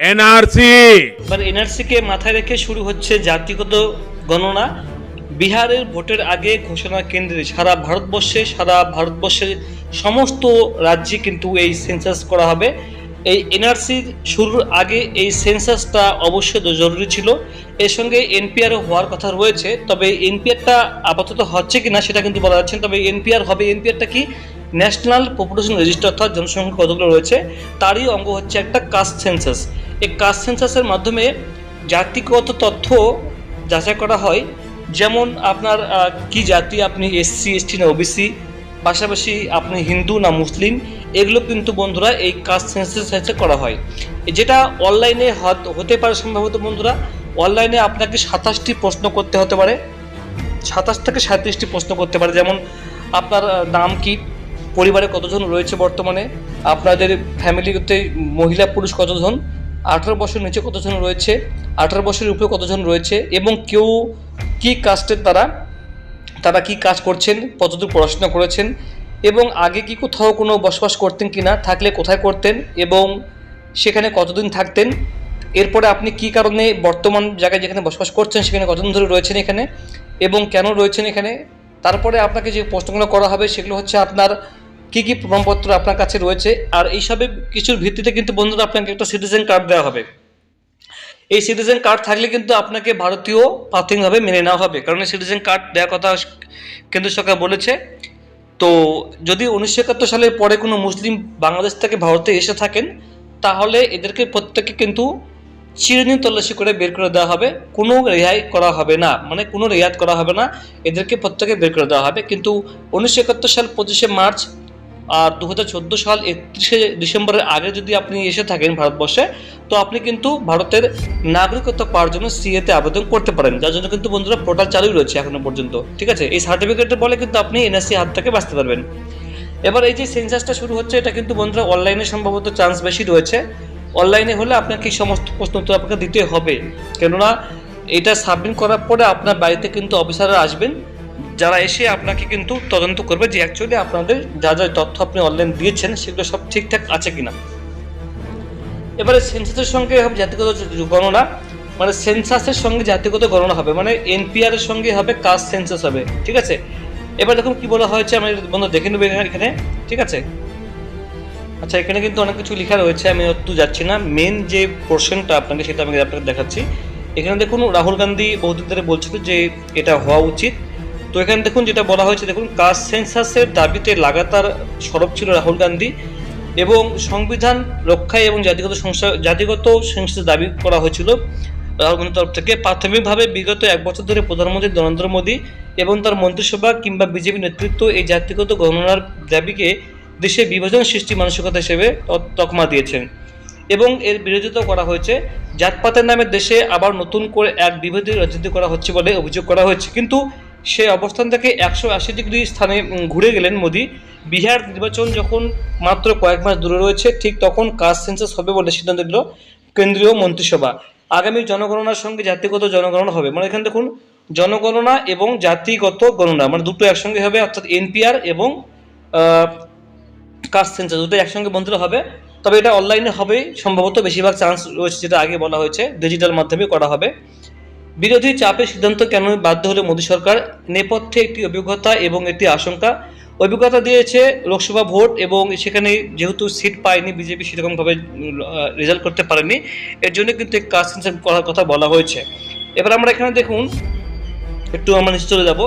NRC. এবার এনআরসিকে মাথায় রেখে শুরু হচ্ছে জাতিগত গণনা। বিহারের ভোটের আগে ঘোষণা কেন্দ্রে সারা ভারতবর্ষে, সারা ভারতবর্ষের সমস্ত রাজ্যে কিন্তু এই সেন্সাস করা হবে। এই এনআরসির শুরুর আগে এই সেন্সাসটা অবশ্যই জরুরি ছিল। এর সঙ্গে এনপিআরও হওয়ার কথা রয়েছে। তবে এনপিআরটা আপাতত হচ্ছে কিনা সেটা কিন্তু বলা যাচ্ছে তবে এনপিআর হবে, এনপিআরটা কি? ন্যাশনাল পপুলেশন রেজিস্টার অর্থাৎ জনসংখ্যা কতগুলো রয়েছে? তারই অঙ্গ হচ্ছে একটা কাস্ট সেন্সাস। এই কাস্ট সেন্সাসের মাধ্যমে জাতিগত তথ্য যাচাই করা হয়। যেমন আপনার কি জাতি আপনি এসসি এসটি না ওবিসি পাশাপাশি আপনি হিন্দু না মুসলিম, এগুলো কিন্তু বন্ধুরা এই কাস্ট সেন্সাসে করা হয়। যেটা অনলাইনে হতে পারে সম্ভবত বন্ধুরা অনলাইনে আপনাকে সাতাশটি প্রশ্ন করতে হতে পারে। সাতাশ থেকে সাঁত্রিশটি প্রশ্ন করতে পারে। যেমন আপনার নাম কি, পরিবারে কতজন রয়েছে বর্তমানে, আপনাদের ফ্যামিলিতে মহিলা, পুরুষ কতজন আঠারো বছর নিচে কতজন রয়েছে, আঠারো বছরের উপরে কতজন রয়েছে, এবং কেউ কি কাস্টের তারা তারা কি কাজ করছেন, কতদূর পড়াশোনা করেছেন, এবং আগে কি কোথাও কোনো বসবাস করতেন কি না থাকলে কোথায় করতেন, এবং সেখানে কতদিন থাকতেন, এরপরে আপনি কি কারণে বর্তমান জায়গায় যেখানে বসবাস করছেন, সেখানে কতদিন ধরে রয়েছেন এখানে, এবং কেন রয়েছেন এখানে, তারপরে আপনাকে যে প্রশ্নগুলো করা হবে, সেগুলো হচ্ছে আপনার কি কি প্রমাণপত্র আপনার কাছে রয়েছে? আর এইসবের কিছুর ভিত্তিতে কিন্তু বন্ধুরা আপনাকে একটা সিটিজেন কার্ড দেওয়া হবে। এই সিটিজেন কার্ড থাকলে কিন্তু আপনাকে ভারতীয় প্রাথমিকভাবে মেনে নেওয়া হবে। কারণ এই সিটিজেন কার্ড দেওয়ার কথা কেন্দ্র সরকার বলেছে। তো যদি উনিশশো একাত্তর সালের পরে কোনো মুসলিম বাংলাদেশ থেকে ভারতে এসে থাকেন, তাহলে এদেরকে প্রত্যেককে কিন্তু চিরদিন তল্লাশি করে বের করে দেওয়া হবে। কোনো রেহাই করা হবে না। মানে কোনো রেয়াত করা হবে না। এদেরকে প্রত্যেকে বের করে দেওয়া হবে। কিন্তু উনিশশো একাত্তর সাল পঁচিশে মার্চ আর দু হাজার চোদ্দ সাল একত্রিশে ডিসেম্বরের আগে যদি আপনি এসে থাকেন ভারতবর্ষে, তো আপনি কিন্তু ভারতের নাগরিকত্ব পাওয়ার জন্য সিএতে আবেদন করতে পারেন। যার জন্য কিন্তু বন্ধুরা পোর্টাল চালুই রয়েছে এখনও পর্যন্ত। ঠিক আছে? এই সার্টিফিকেটের বলে কিন্তু আপনি এনএসসি হাত থেকে বাঁচতে পারবেন। এবার এই যে সেন্সাসটা শুরু হচ্ছে, এটা কিন্তু বন্ধুরা অনলাইনে সম্ভবত চান্স বেশি রয়েছে। অনলাইনে হলে আপনাকে এই সমস্ত প্রশ্ন উত্তর আপনাকে দিতে হবে। কেননা, এটা সাবমিট করার পরে আপনার বাড়িতে কিন্তু অফিসাররা আসবেন। যারা এসে আপনাকে কিন্তু তদন্ত করবে যে অ্যাকচুয়ালি আপনাদের যা যা তথ্য আপনি অনলাইন দিয়েছেন, সেগুলো সব ঠিকঠাক আছে কিনা। এবারে সেন্সাসের সঙ্গে হবে জাতিগত গণনা মানে সেন্সাসের সঙ্গে জাতিগত গণনা হবে মানে এনপিআর এর সঙ্গে হবে কাস্ট সেন্সাস হবে, ঠিক আছে? এবার দেখুন কি বলা হয়েছে, আমি বন্ধু দেখে নেব এখানে- এখানে ঠিক আছে? আচ্ছা এখানে কিন্তু অনেক কিছু লেখা রয়েছে, আমি একটু যাচ্ছি না। মেন যে পোর্শনটা আপনাকে, সেটা আমি আপনাকে দেখাচ্ছি। এখানে দেখুন, রাহুল গান্ধী বহুদিন ধরে বলছিল যে এটা হওয়া উচিত। তো এখানে দেখুন যেটা বলা হয়েছে, দেখুন কাস্ট সেন্সাসের দাবিতে লাগাতার সরব ছিল রাহুল গান্ধী এবং সংবিধান রক্ষায় এবং জাতিগত সংস্থা জাতিগত সেন্সাসের দাবি করা হয়েছিল রাহুল গান্ধীর তরফ থেকে। প্রাথমিকভাবে বিগত এক বছর ধরে প্রধানমন্ত্রী নরেন্দ্র মোদী এবং তার মন্ত্রিসভা কিংবা বিজেপি নেতৃত্ব এই জাতিগত গণনার দাবিকে দেশে বিভাজন সৃষ্টি মানসিকতা হিসেবে তকমা দিয়েছেন এবং এর বিরোধিতা করা হয়েছে। জাতপাতের নামে দেশে আবার নতুন করে এক বিভেদের রাজনীতি করা হচ্ছে বলে অভিযোগ করা হয়েছে। কিন্তু সে অবস্থান থেকে একশো আশি ডিগ্রি স্থানে ঘুরে গেলেন মোদি। বিহার নির্বাচন যখন মাত্র কয়েক মাস দূরে রয়েছে, ঠিক তখন কাস্ট সেন্সাস হবে বলে সিদ্ধান্ত দিল কেন্দ্রীয় মন্ত্রিসভা। আগামী জনগণনার সঙ্গে জাতিগত জনগণনা হবে। মানে এখানে দেখুন, জনগণনা এবং জাতিগত গণনা মানে দুটো একসঙ্গে হবে, অর্থাৎ এনপিআর এবং কাস্ট সেন্সাস দুটো একসঙ্গে বন্ধুরা হবে। তবে এটা অনলাইনে হবে সম্ভবত বেশিরভাগ চান্স রয়েছে যেটা আগে বলা হয়েছে, ডিজিটাল মাধ্যমে করা হবে। বিরোধী চাপে সিদ্ধান্ত কেন বাধ্য হলে মোদী সরকার? নেপথ্যে একটি অভিজ্ঞতা এবং একটি আশঙ্কা। অভিজ্ঞতা দিয়েছে লোকসভা ভোট এবং সেখানে যেহেতু সিট পায়নি, বিজেপি সেরকমভাবে রেজাল্ট করতে পারেনি, এর জন্য কিন্তু সেন্সাস করার কথা বলা হয়েছে। এবার আমরা এখানে দেখুন, একটু আমরা নিচে চলে যাব।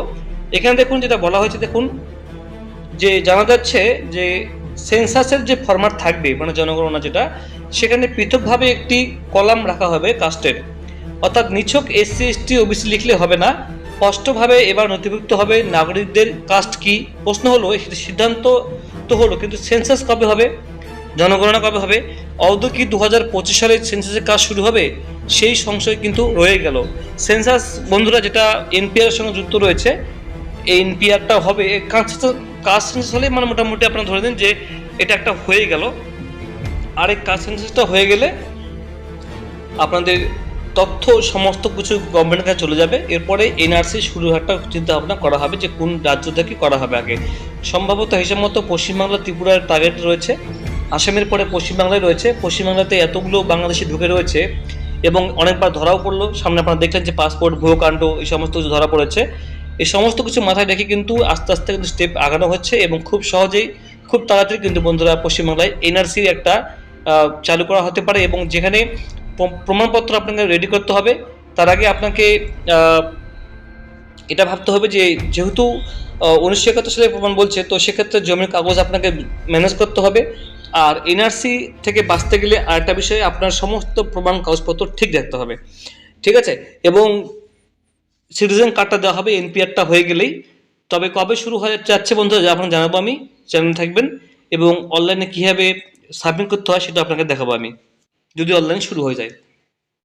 এখানে দেখুন যেটা বলা হয়েছে, দেখুন, যে জানা যাচ্ছে যে সেন্সাসের যে ফরম্যাট থাকবে মানে জনগণনা যেটা, সেখানে পৃথকভাবে একটি কলাম রাখা হবে কাস্টের অর্থাৎ নিছক এসসি এসটি ওবিসি লিখলে হবে না। স্পষ্টভাবে এবার নথিভুক্ত হবে নাগরিকদের কাস্ট কি? প্রশ্ন হলো সিদ্ধান্ত তো হলো, কিন্তু সেন্সাস কবে হবে? জনগণনা কবে হবে? অবধ কি দু হাজার পঁচিশ সালে সেন্সাসের কাজ শুরু হবে? সেই সংশয় কিন্তু রয়ে গেল। সেন্সাস, বন্ধুরা, যেটা এনপিআর সঙ্গে যুক্ত রয়েছে, এই এনপিআরটা হবে কাস্ট সেন্সাস হলে মানে মোটামুটি আপনারা ধরে নিন যে এটা একটা হয়ে গেল। আর এই কাস্ট সেন্সাসটা হয়ে গেলে আপনাদের তথ্য সমস্ত কিছু গভর্নমেন্টের কাছে চলে যাবে। এরপরে এনআরসি শুরু একটা চিন্তা ভাবনা করা হবে যে কোন রাজ্য থেকে করা হবে আগে। সম্ভবত হিসাব মতো পশ্চিমবাংলা, ত্রিপুরার টার্গেট রয়েছে। আসামের পরে পশ্চিমবাংলায় রয়েছে। পশ্চিমবাংলাতে এতগুলো বাংলাদেশি ঢুকে রয়েছে এবং অনেকবার ধরাও পড়ল। সামনে আপনারা দেখলেন যে পাসপোর্ট ভূকাণ্ড এই সমস্ত কিছু ধরা পড়েছে। এই সমস্ত কিছু মাথায় রেখে কিন্তু আস্তে আস্তে কিন্তু স্টেপ আগানো হচ্ছে এবং খুব সহজেই, খুব তাড়াতাড়ি কিন্তু বন্ধুরা পশ্চিমবাংলায় এনআরসির একটা চালু করা হতে পারে এবং যেখানে প্রমাণপত্র আপনাকে রেডি করতে হবে। তার আগে আপনাকে এটা ভাবতে হবে যে যেহেতু উনিশশো একাত্তর সালে প্রমাণ বলছে, তো সেক্ষেত্রে জমির কাগজ আপনাকে ম্যানেজ করতে হবে। আর এনআরসি থেকে বাঁচতে গেলে আরেকটা বিষয়ে, আপনার সমস্ত প্রমাণ কাগজপত্র ঠিক রাখতে হবে। ঠিক আছে? এবং সিটিজেন কার্ডটা দেওয়া হবে এনপিআরটা হয়ে গেলেই। তবে কবে শুরু হয়ে যাচ্ছে বন্ধুরা, যা আপনাকে জানাব আমি। চ্যানেল থাকবেন। এবং অনলাইনে কীভাবে সাবমিট করতে হয়, সেটা আপনাকে দেখাবো আমি। যদি অনলাইন শুরু হয়ে যায়।